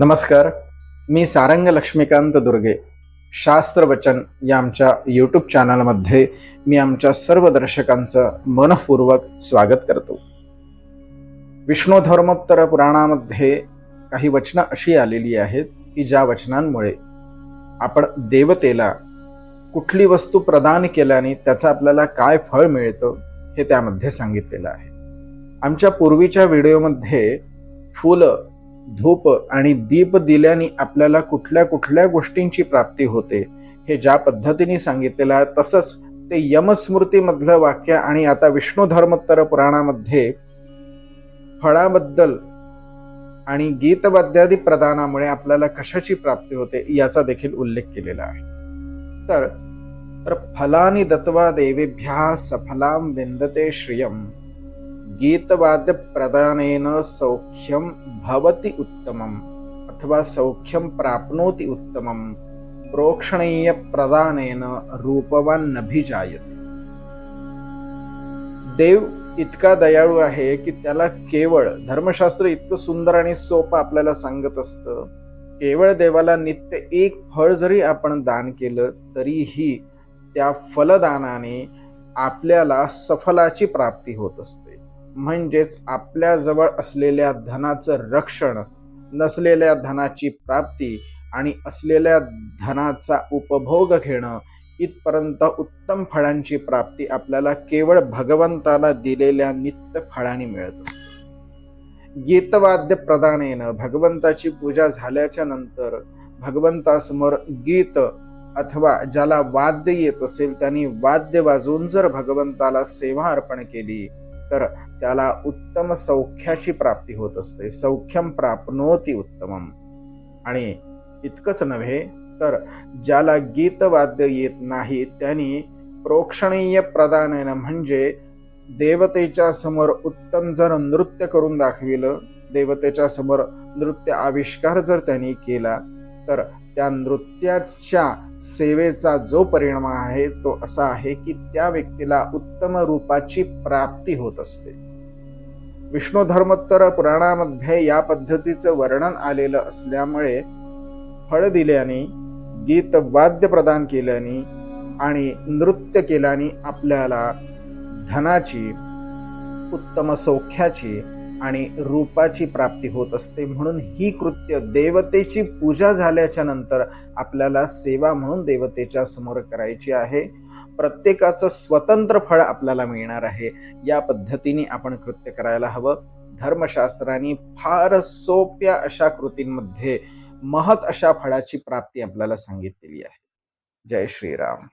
नमस्कार. मी सारंग लक्ष्मीकांत दुर्गे. शास्त्रवचन या आमच्या यूट्यूब चॅनलमध्ये मी आमच्या सर्व दर्शकांचं मनपूर्वक स्वागत करतो. विष्णू धर्मोत्तर पुराणामध्ये काही वचनं अशी आलेली आहेत की ज्या वचनांमुळे आपण देवतेला कुठली वस्तू प्रदान केल्याने त्याचं आपल्याला काय फळ मिळतं हे त्यामध्ये सांगितलेलं आहे. आमच्या पूर्वीच्या व्हिडिओमध्ये फुलं धूप आणि दीप दिल्याने आपल्याला कुठल्या कुठल्या गोष्टींची प्राप्ती होते हे ज्या पद्धतीने सांगितलेलं आहे तसंच ते यमस्मृतीमधलं वाक्य आणि आता विष्णू धर्मोत्तर पुराणामध्ये फळाबद्दल आणि गीतवाद्यादी प्रदानामुळे आपल्याला कशाची प्राप्ती होते याचा देखील उल्लेख केलेला आहे. तर फलानी दत्वा देवेभ्या सफलां विंदते श्रियम. गीतवाद्य प्रदानेन सौख्यम भवति उत्तमम अथवा सौख्यम प्राप्नोति उत्तमम प्रोक्षणीय प्रदानेन रूपवान नभिजायते देव इतका दयाळू आहे की त्याला केवळ धर्मशास्त्र इतकं सुंदर आणि सोपं आपल्याला सांगत असतं. केवळ देवाला नित्य एक फळ जरी आपण दान केलं तरीही त्या फलदानाने आपल्याला सफलाची प्राप्ती होत असते. म्हणजेच आपल्याजवळ असलेल्या धनाचं रक्षण नसलेल्या धनाची प्राप्ती आणि असलेल्या धनाचा उपभोग घेणं इथपर्यंत उत्तम फळांची प्राप्ती आपल्याला केवळ भगवंताला दिलेल्या नित्य फळांनी मिळत असते. गीतवाद्य प्रदानेनं भगवंताची पूजा झाल्याच्यानंतर भगवंतासमोर गीत अथवा ज्याला वाद्य येत असेल त्यांनी वाद्य वाजवून जर भगवंताला सेवा अर्पण केली तर त्याला उत्तम सौख्याची प्राप्ती होत असते. सौख्यम प्राप्नोती उत्तमम. आणि इतकंच नव्हे तर ज्याला गीतवाद्य येत नाही त्यांनी प्रोक्षणीय प्रदानानं म्हणजे देवतेच्या समोर उत्तम जर नृत्य करून दाखविलं देवतेच्या समोर नृत्य आविष्कार जर त्यांनी केला तर त्या नृत्याच्या सेवेचा जो परिणाम आहे तो असा आहे की त्या व्यक्तीला उत्तम रूपाची प्राप्ती होत असते. विष्णू धर्मोत्तर पुराणामध्ये या पद्धतीचं वर्णन आलेलं असल्यामुळे फळ दिल्याने गीत वाद्य प्रदान केल्याने आणि नृत्य केल्याने आपल्याला धनाची उत्तम सौख्याची आणि रूपाची प्राप्ती होत असते. म्हणून ही कृत्य देवतेची पूजा झाल्याच्यानंतर आपल्याला सेवा म्हणून देवतेच्या समोर करायची आहे. प्रत्येकाचं स्वतंत्र फळ आपल्याला मिळणार आहे. या पद्धतीने आपण कृत्य करायला हवं. धर्मशास्त्रांनी फार सोप्या अशा कृतींमध्ये महत अशा फळाची प्राप्ती आपल्याला सांगितलेली आहे. जय श्रीराम.